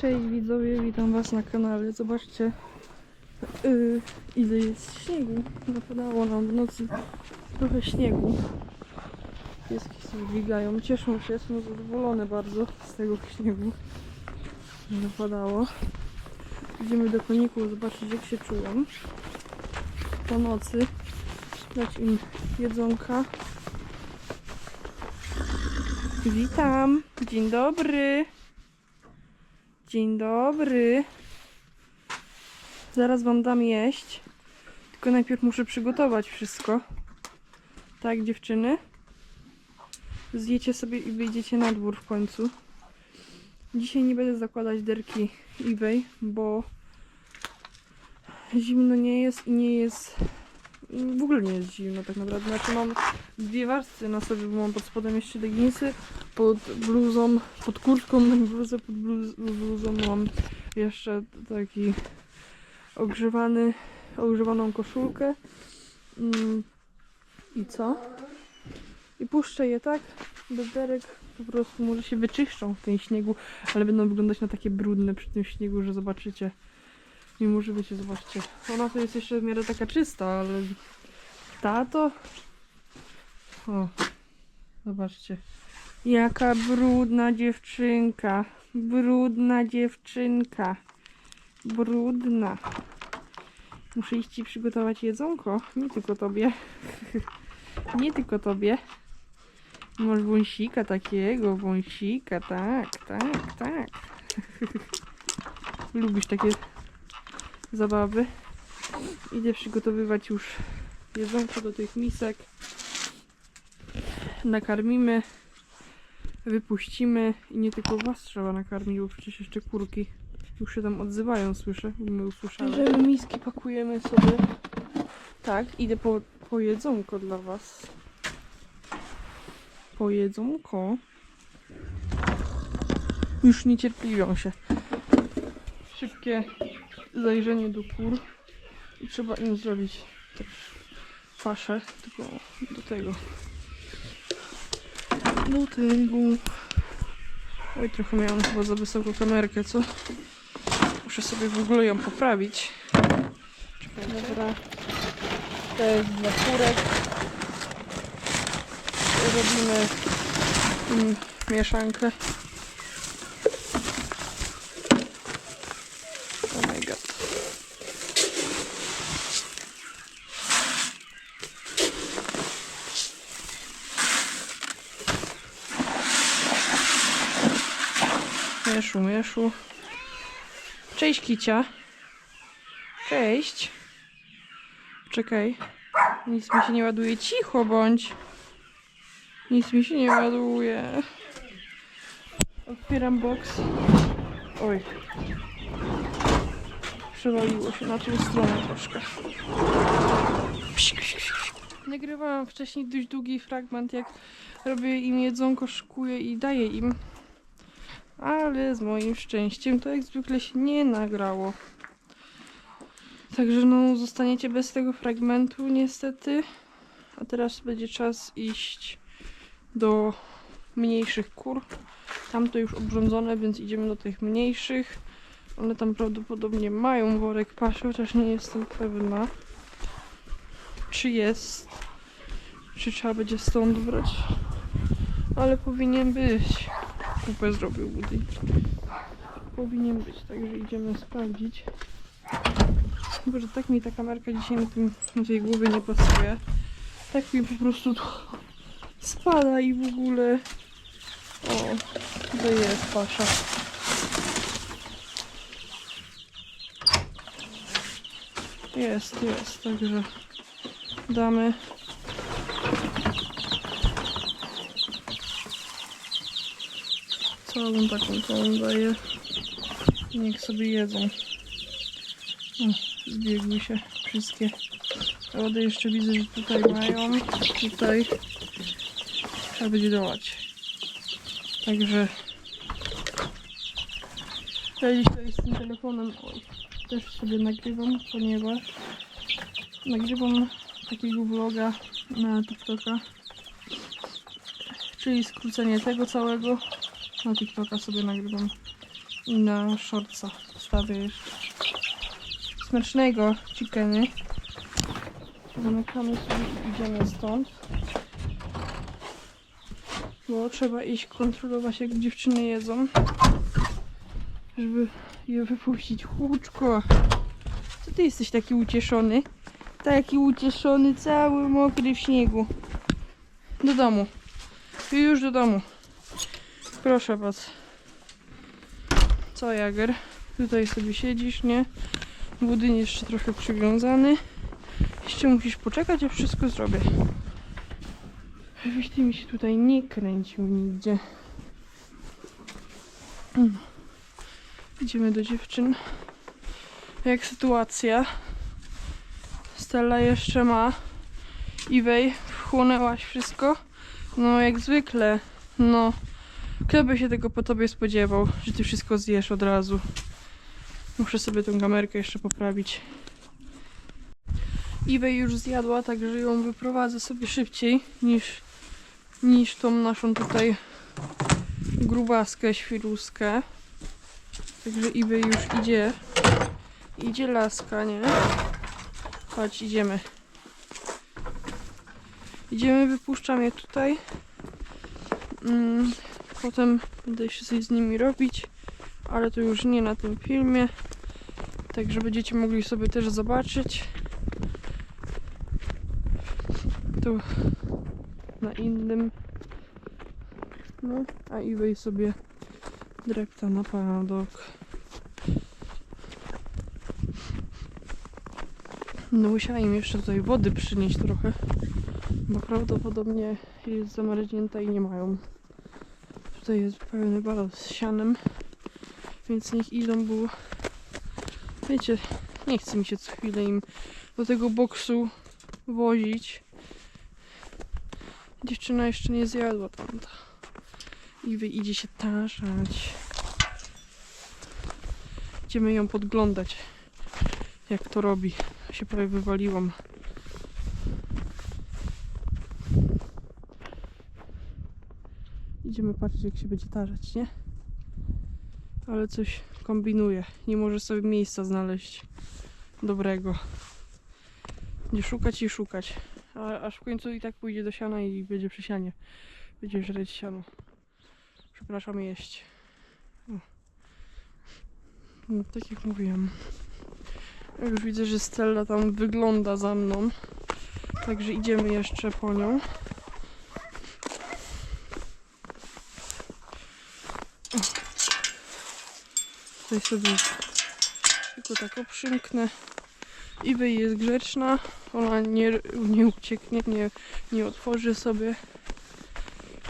Cześć widzowie, witam was na kanale. Zobaczcie yy, ile jest śniegu. Napadało nam w nocy trochę śniegu. Pieski się dźwigają, cieszą się, są zadowolone bardzo z tego śniegu. Napadało. Idziemy do koników zobaczyć jak się czują. Po nocy dać im jedzonka. Witam, dzień dobry. Dzień dobry. Zaraz wam dam jeść. Tylko najpierw muszę przygotować wszystko. Tak, dziewczyny? Zjecie sobie i wyjdziecie na dwór w końcu. Dzisiaj nie będę zakładać derki eBay, bo zimno nie jest i nie jest. W ogóle nie jest zimno tak naprawdę. Znaczy mam dwie warstwy na sobie, bo mam pod spodem jeszcze leginsy, pod bluzą, pod kurtką mam bluzę, pod bluz, bluzą mam jeszcze taki ogrzewany, ogrzewaną koszulkę. Mm. I co? I puszczę je tak do derek, po prostu może się wyczyszczą w tym śniegu, ale będą wyglądać na takie brudne przy tym śniegu, że zobaczycie. Mimo, że wiecie, zobaczcie. Ona to jest jeszcze w miarę taka czysta, ale ta to... O, zobaczcie. Jaka brudna dziewczynka. Brudna dziewczynka. Brudna. Muszę iść ci przygotować jedzonko. Nie tylko tobie. Nie tylko tobie. Masz wąsika takiego, wąsika, tak, tak, tak. Lubisz takie zabawy. Idę przygotowywać już jedzonko do tych misek. Nakarmimy, wypuścimy i nie tylko was trzeba nakarmić, bo przecież jeszcze kurki już się tam odzywają, słyszę, bo my usłyszałem. Bierzemy miski, pakujemy sobie. Tak, idę po, po jedzonko dla was. Po jedzonko. Już niecierpliwią się. Szybkie zajrzenie do kur. I trzeba im zrobić też faszę, tylko do tego. Do tego. Oj, trochę miałam chyba za wysoką kamerkę, co? Muszę sobie w ogóle ją poprawić. Czekaj, dobra. To jest dla kurek. Robimy mm, mieszankę. Mieszu, mieszu. Cześć Kicia. Cześć. Czekaj. Nic mi się nie ładuje. Cicho bądź. Nic mi się nie ładuje. Otwieram box. Oj. Przewaliło się na tą stronę troszkę. Nagrywałam wcześniej dość długi fragment, jak robię im jedzonko, szykuję i daję im. Ale z moim szczęściem to jak zwykle się nie nagrało. Także no, zostaniecie bez tego fragmentu niestety. A teraz będzie czas iść do mniejszych kur. Tam to już obrządzone, więc idziemy do tych mniejszych. One tam prawdopodobnie mają worek paszy, chociaż nie jestem pewna. Czy jest? Czy trzeba będzie stąd brać? Ale powinien być. Kupę zrobił Woody. Powinien być, także idziemy sprawdzić. Boże, tak mi ta kamerka dzisiaj na, tym, na tej głowie nie pasuje. Tak mi po prostu tu spada i w ogóle... O, tutaj jest pasza. Jest, jest, także damy. Całą taką, całą daję. Niech sobie jedzą. O, zbiegły się wszystkie. Lody jeszcze widzę, że tutaj mają. Tutaj trzeba będzie dolać. Także ja dziś tutaj z tym telefonem oj, też sobie nagrywam, ponieważ nagrywam takiego vloga na TikToka. Czyli skrócenie tego całego na TikToka sobie nagrywam. I na shortsa wstawię jeszcze. Smacznego chickeny. Zamykamy sobie i idziemy stąd. Bo trzeba iść kontrolować jak dziewczyny jedzą. Żeby je wypuścić. Łuczko! Co ty jesteś taki ucieszony? Taki ucieszony, cały mokry w śniegu. Do domu. Już do domu. Proszę was. Co Jager? Tutaj sobie siedzisz, nie? Budyń jeszcze trochę przywiązany. Jeszcze musisz poczekać, a wszystko zrobię. Żebyś ty mi się tutaj nie kręcił nigdzie. Mm. Idziemy do dziewczyn. Jak sytuacja? Stella jeszcze ma. Iwej, wchłonęłaś wszystko? No, jak zwykle. No. Kto by się tego po tobie spodziewał, że ty wszystko zjesz od razu? Muszę sobie tę kamerkę jeszcze poprawić. Iwej już zjadła, także ją wyprowadzę sobie szybciej niż, niż tą naszą tutaj grubaskę, świruskę. Także Iwej już idzie. Idzie laska, nie? Chodź, idziemy. Idziemy, wypuszczam je tutaj. Mm, potem będę się coś z nimi robić, ale to już nie na tym filmie. Także będziecie mogli sobie też zobaczyć. To na innym. No, a eBay sobie drepta na padok. No musiała im jeszcze tutaj wody przynieść trochę, bo prawdopodobnie jest zamarznięta i nie mają. Tutaj jest pełny balon z sianem, więc niech idą, bo wiecie, nie chce mi się co chwilę im do tego boksu wozić. Dziewczyna jeszcze nie zjadła tamta. I wy idzie się tarzać. Idziemy ją podglądać, jak to robi. Się prawie wywaliłam. Idziemy patrzeć, jak się będzie tarzać, nie? Ale coś kombinuje. Nie może sobie miejsca znaleźć dobrego. Będzie szukać i szukać. A, aż w końcu i tak pójdzie do siana i będzie przy sianie. Będzie żreć siano. Przepraszam, jeść. No, tak jak mówiłam. Już widzę, że Stella tam wygląda za mną. Także idziemy jeszcze po nią. Tutaj sobie tylko tak oprzymknę. Iwej jest grzeczna. Ona nie, nie ucieknie, nie, nie otworzy sobie.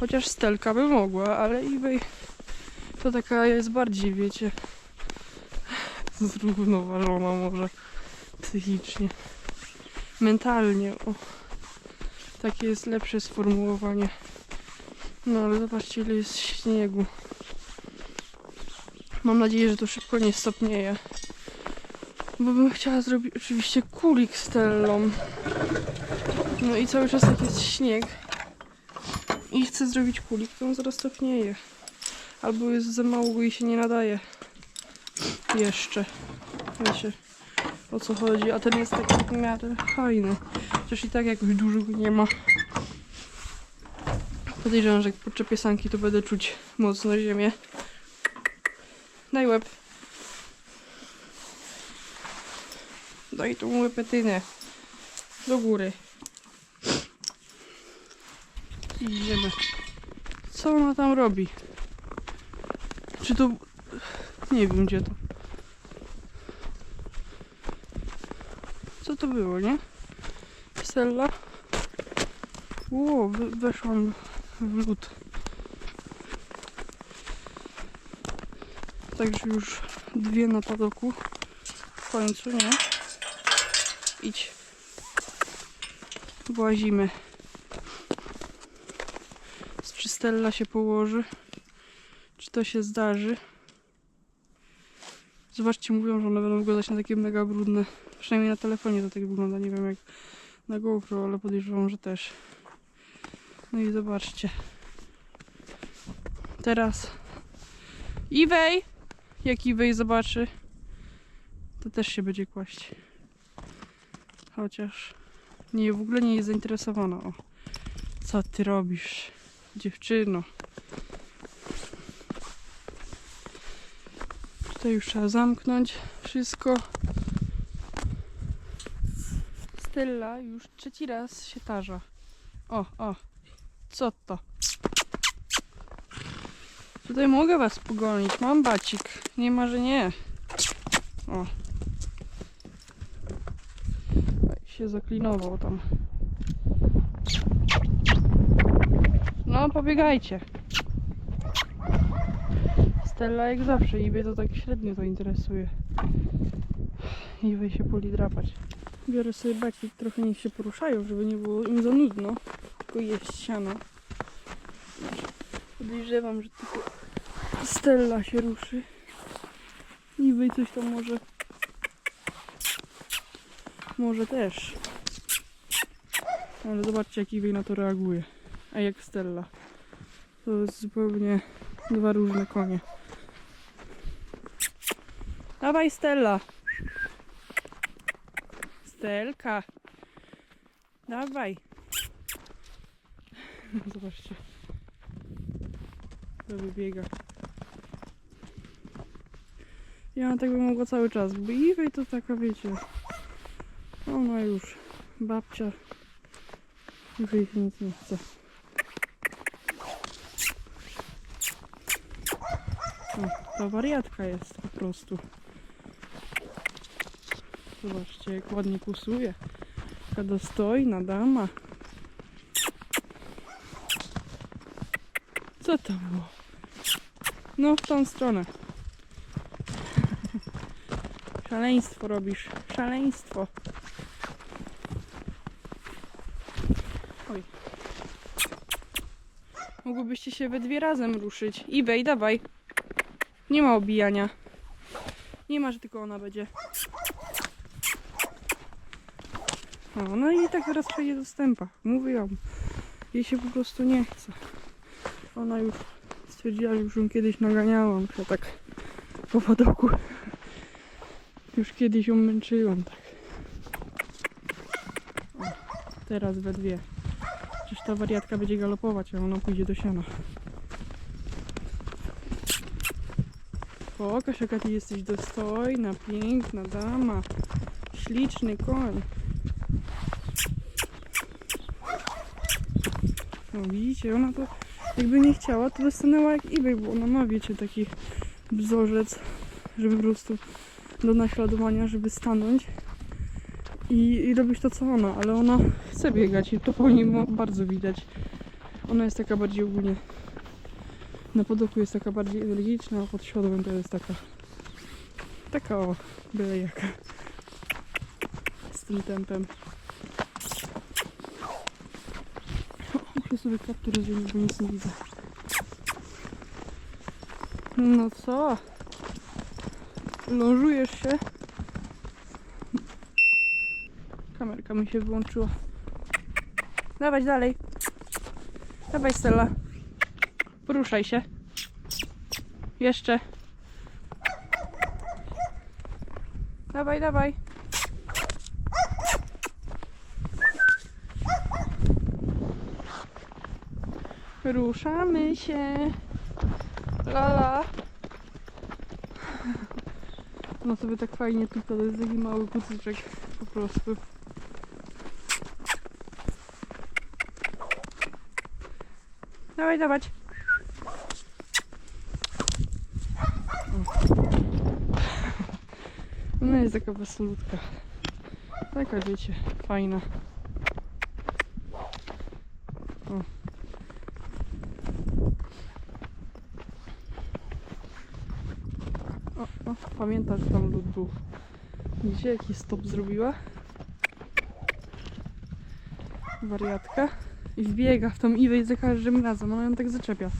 Chociaż Stelka by mogła, ale Iwej to taka jest bardziej, wiecie, zrównoważona może psychicznie, mentalnie. O. Takie jest lepsze sformułowanie. No ale zobaczcie ile jest śniegu. Mam nadzieję, że to szybko nie stopnieje. Bo bym chciała zrobić oczywiście kulik z Stellą. No i cały czas jak jest śnieg i chcę zrobić kulik, to on zaraz topnieje. Albo jest za mało i się nie nadaje. Jeszcze. Wiecie o co chodzi. A ten jest taki w miarę fajny. Chociaż i tak jakoś dużo go nie ma. Podejrzewam, że jak podczepię sanki, to będę czuć mocno ziemię. Daj łeb. Daj tą łepetynę. Do góry. Idziemy. Co ona tam robi? Czy to... Nie wiem gdzie to. Co to było, nie? Stella? Ło, we- weszłam w lód. Także już dwie na padoku. W końcu, nie? Idź. Włazimy. Czy Stella się położy? Czy to się zdarzy? Zobaczcie, mówią, że one będą wyglądać na takie mega brudne. Przynajmniej na telefonie to tak wygląda. Nie wiem jak na GoPro, ale podejrzewam, że też. No i zobaczcie. Teraz. Iwej! Jak Iwej zobaczy, to też się będzie kłaść. Chociaż nie, w ogóle nie jest zainteresowana. O, co ty robisz, dziewczyno? Tutaj już trzeba zamknąć wszystko. Stella już trzeci raz się tarza. O, o, co to? Tutaj mogę was pogonić, mam bacik. Nie ma, że nie. O. Się zaklinował tam. No, pobiegajcie. Stella jak zawsze, Iwie to tak średnio to interesuje. Iwie się poli drapać. Biorę sobie bacik, trochę niech się poruszają, żeby nie było im za nudno. Tylko jeść siano. Podejrzewam, że tylko Stella się ruszy. Niby coś tam może. Może też. Ale zobaczcie jak Iwej na to reaguje. A jak Stella. To jest zupełnie dwa różne konie. Dawaj Stella. Stelka. Dawaj. Zobaczcie. To wybiega. Ja tak bym mogła cały czas, bo Iwej to taka, wiecie, ona już babcia. Iwej się nic nie chce. O, ta wariatka jest po prostu. Zobaczcie, jak ładnie kusuje. Taka dostojna dama. Co to było? No, w tą stronę. Szaleństwo robisz. Szaleństwo. Oj. Mogłybyście się we dwie razem ruszyć. I wej, dawaj. Nie ma obijania. Nie ma, że tylko ona będzie. O, no i tak teraz przejdzie do stępa. Mówiłam. Jej się po prostu nie chce. Ona już stwierdziła, że już ją kiedyś naganiałam, że tak po padoku. Już kiedyś ją męczyłam, tak. O, teraz we dwie. Przecież ta wariatka będzie galopować, a ona pójdzie do siana. Pokaż jaka ty jesteś dostojna, piękna dama. Śliczny koń. No widzicie, ona to jakby nie chciała, to by stanęła jak eBay, bo ona ma, wiecie, taki wzorzec, żeby po prostu do naśladowania, żeby stanąć i, i robić to, co ona, ale ona chce biegać i to po niej bardzo widać. Ona jest taka bardziej ogólnie, na podoku jest taka bardziej energiczna, a pod siodłem to jest taka, taka o, byle jaka, z tym tempem. Muszę sobie kaptur zdjąć, bo nic nie widzę. No co? Lążujesz się? Kamerka mi się wyłączyła. Dawać dalej. Dawaj Stella. Poruszaj się. Jeszcze. Dawaj, dawaj. Ruszamy się. Lala. No sobie tak fajnie tutaj, jest taki mały kucyczek po prostu. Dawaj, dawać. Ona jest taka wesolutka. Taka wiecie, fajna. O. O, o, pamiętasz, tam lód był. Widzicie, jaki stop zrobiła? Wariatka. I wbiega w tą Iwę i za każdym razem. Ona ją tak zaczepia.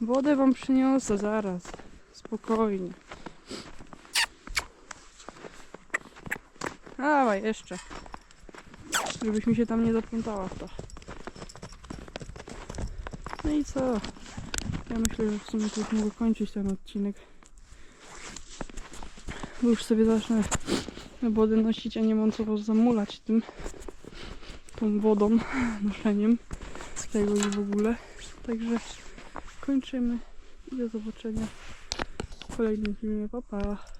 Wodę wam przyniosę zaraz. Spokojnie. Dawaj, jeszcze. Żebyś mi się tam nie zaplątała w to. No i co? Ja myślę, że w sumie to już mogę kończyć ten odcinek. Bo już sobie zacznę wody nosić, a nie mam co zamulać tym tą wodą, noszeniem tego i w ogóle. Także kończymy i do zobaczenia w kolejnym filmie. Pa, pa.